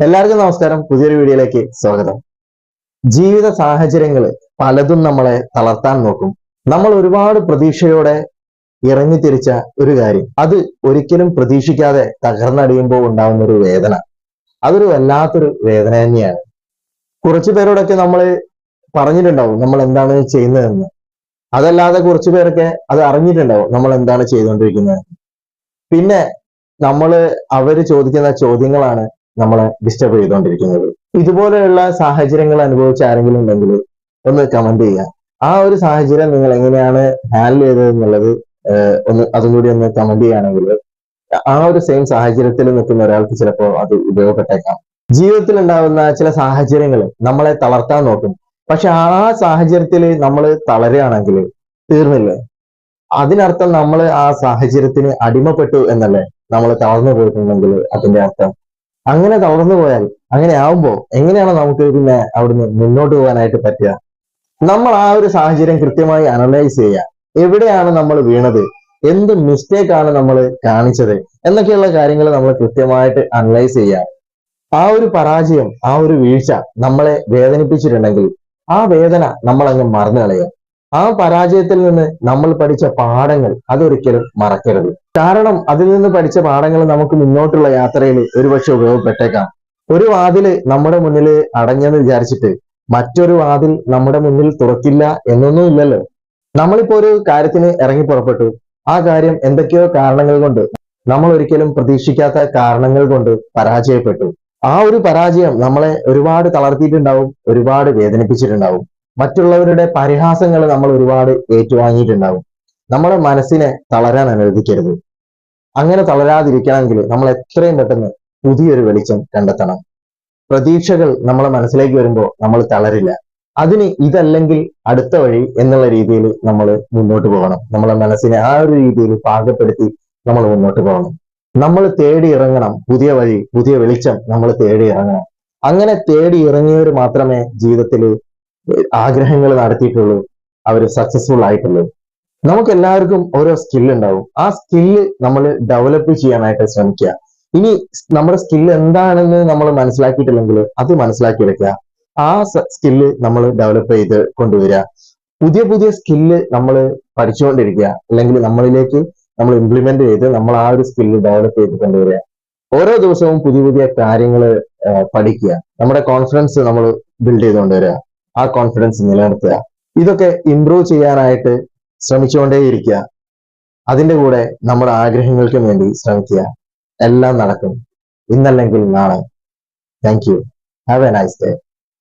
എല്ലാവർക്കും നമസ്കാരം. പുതിയൊരു വീഡിയോയിലേക്ക് സ്വാഗതം. ജീവിത സാഹചര്യങ്ങൾ പലതും നമ്മളെ തളർത്താൻ നോക്കും. നമ്മൾ ഒരുപാട് പ്രതീക്ഷയോടെ ഇറങ്ങി തിരിച്ച ഒരു കാര്യം. അത് ഒരിക്കലും പ്രതീക്ഷിക്കാതെ തകർന്നടിയുമ്പോൾ ഉണ്ടാവുന്ന ഒരു വേദന. അതൊരു വല്ലാത്തൊരു വേദന തന്നെയാണ്. കുറച്ചു പേരോടൊക്കെ നമ്മൾ പറഞ്ഞിട്ടുണ്ടാവും നമ്മൾ എന്താണ് ചെയ്യുന്നതെന്ന്. അതല്ലാതെ കുറച്ചു പേരൊക്കെ അത് അറിഞ്ഞിട്ടുണ്ടാവും നമ്മൾ എന്താണ് ചെയ്തുകൊണ്ടിരിക്കുന്നത് പിന്നെ നമ്മൾ അവർ ചോദിക്കുന്ന ചോദ്യങ്ങളാണ് നമ്മളെ ഡിസ്റ്റർബ് ചെയ്തുകൊണ്ടിരിക്കുന്നത്. ഇതുപോലെയുള്ള സാഹചര്യങ്ങൾ അനുഭവിച്ച ആരെങ്കിലും ഉണ്ടെങ്കിൽ ഒന്ന് കമന്റ് ചെയ്യുക. ആ ഒരു സാഹചര്യം നിങ്ങൾ എങ്ങനെയാണ് ഹാൻഡിൽ ചെയ്തത് എന്നുള്ളത് ഒന്ന് അതും കൂടി ഒന്ന് കമന്റ് ചെയ്യുകയാണെങ്കിൽ ആ ഒരു സെയിം സാഹചര്യത്തിൽ നിൽക്കുന്ന ഒരാൾക്ക് ചിലപ്പോൾ അത് ഉപയോഗപ്പെട്ടേക്കാം. ജീവിതത്തിൽ ഉണ്ടാകുന്ന ചില സാഹചര്യങ്ങൾ നമ്മളെ തളർത്താൻ നോക്കും. പക്ഷെ ആ സാഹചര്യത്തിൽ നമ്മൾ തളരുകയാണെങ്കിൽ തീർന്നില്ലേ. അതിനർത്ഥം നമ്മൾ ആ സാഹചര്യത്തിന് അടിമപ്പെട്ടു എന്നല്ലേ നമ്മൾ തളർന്നു പോയിട്ടുണ്ടെങ്കിൽ അതിന്റെ അർത്ഥം? അങ്ങനെ തളർന്നു പോയാൽ അങ്ങനെ ആവുമ്പോൾ എങ്ങനെയാണ് നമുക്ക് പിന്നെ അവിടുന്ന് മുന്നോട്ട് പോകാനായിട്ട് പറ്റുക? നമ്മൾ ആ ഒരു സാഹചര്യം കൃത്യമായി അനലൈസ് ചെയ്യുക. എവിടെയാണ് നമ്മൾ വീണത്? എന്ത് മിസ്റ്റേക്ക് ആണ് നമ്മൾ കാണിച്ചത്? എന്നൊക്കെയുള്ള കാര്യങ്ങൾ നമ്മൾ കൃത്യമായിട്ട് അനലൈസ് ചെയ്യുക. ആ ഒരു പരാജയം ആ ഒരു വീഴ്ച നമ്മളെ വേദനിപ്പിച്ചിട്ടുണ്ടെങ്കിൽ ആ വേദന നമ്മൾ അങ്ങ് മറന്നു കളയുക ആ പരാജയത്തിൽ നിന്ന് നമ്മൾ പഠിച്ച പാഠങ്ങൾ അതൊരിക്കലും മറക്കരുത്. കാരണം അതിൽ നിന്ന് പഠിച്ച പാഠങ്ങൾ നമുക്ക് മുന്നോട്ടുള്ള യാത്രയിൽ ഒരുപക്ഷെ ഉപയോഗപ്പെട്ടേക്കാം. ഒരു വാതിൽ നമ്മുടെ മുന്നിൽ അടഞ്ഞെന്ന് വിചാരിച്ചിട്ട് മറ്റൊരു വാതിൽ നമ്മുടെ മുന്നിൽ തുറക്കില്ല എന്നൊന്നും ഇല്ലല്ലോ. നമ്മളിപ്പോ ഒരു കാര്യത്തിന് ഇറങ്ങി പുറപ്പെട്ടു. ആ കാര്യം എന്തൊക്കെയോ കാരണങ്ങൾ കൊണ്ട് നമ്മൾ ഒരിക്കലും പ്രതീക്ഷിക്കാത്ത കാരണങ്ങൾ കൊണ്ട് പരാജയപ്പെട്ടു. ആ ഒരു പരാജയം നമ്മളെ ഒരുപാട് തളർത്തിയിട്ടുണ്ടാവും ഒരുപാട് വേദനിപ്പിച്ചിട്ടുണ്ടാവും. മറ്റുള്ളവരുടെ പരിഹാസങ്ങൾ നമ്മൾ ഒരുപാട് ഏറ്റുവാങ്ങിയിട്ടുണ്ടാവും. നമ്മുടെ മനസ്സിനെ തളരാൻ അനുവദിക്കരുത്. അങ്ങനെ തളരാതിരിക്കണമെങ്കിൽ നമ്മൾ എത്രയും പെട്ടെന്ന് പുതിയൊരു വെളിച്ചം കണ്ടെത്തണം. പ്രതീക്ഷകൾ നമ്മളെ മനസ്സിലേക്ക് വരുമ്പോൾ നമ്മൾ തളരില്ല. അതിന് ഇതല്ലെങ്കിൽ അടുത്ത വഴി എന്നുള്ള രീതിയിൽ നമ്മൾ മുന്നോട്ട് പോകണം. നമ്മളെ മനസ്സിനെ ആ ഒരു രീതിയിൽ പാകപ്പെടുത്തി നമ്മൾ മുന്നോട്ട് പോകണം. നമ്മൾ തേടി ഇറങ്ങണം. പുതിയ വഴി പുതിയ വെളിച്ചം നമ്മൾ തേടി ഇറങ്ങണം. അങ്ങനെ തേടി ഇറങ്ങിയവർ മാത്രമേ ജീവിതത്തിൽ ആഗ്രഹങ്ങൾ നടത്തിയിട്ടുള്ളൂ. അവർ സക്സസ്ഫുൾ ആയിട്ടുള്ളൂ. നമുക്ക് എല്ലാവർക്കും ഓരോ സ്കിൽ ഉണ്ടാവും. ആ സ്കില്ല് നമ്മൾ ഡെവലപ്പ് ചെയ്യാനായിട്ട് ശ്രമിക്കുക. ഇനി നമ്മുടെ സ്കിൽ എന്താണെന്ന് നമ്മൾ മനസ്സിലാക്കിയിട്ടില്ലെങ്കിൽ അത് മനസ്സിലാക്കിയെടുക്കുക. ആ സ്കില്ല് നമ്മൾ ഡെവലപ്പ് ചെയ്ത് കൊണ്ടുവരിക. പുതിയ പുതിയ സ്കില്ല് നമ്മൾ പഠിച്ചുകൊണ്ടിരിക്കുക. അല്ലെങ്കിൽ നമ്മളിലേക്ക് നമ്മൾ ഇംപ്ലിമെന്റ് ചെയ്ത് നമ്മൾ ആ ഒരു സ്കില്ല് ഡെവലപ്പ് ചെയ്ത് കൊണ്ടുവരിക. ഓരോ ദിവസവും പുതിയ പുതിയ കാര്യങ്ങൾ പഠിക്കുക. നമ്മുടെ കോൺഫിഡൻസ് നമ്മൾ ബിൽഡ് ചെയ്തുകൊണ്ടുവരിക ആ കോൺഫിഡൻസ് നിലനിർത്തുക. ഇതൊക്കെ ഇംപ്രൂവ് ചെയ്യാനായിട്ട് ശ്രമിച്ചുകൊണ്ടേയിരിക്കുക. അതിന്റെ കൂടെ നമ്മുടെ ആഗ്രഹങ്ങൾക്കും വേണ്ടി ശ്രമിക്കുക. എല്ലാം നടക്കും. ഇന്നല്ലെങ്കിൽ നാളെ. Thank you have a nice day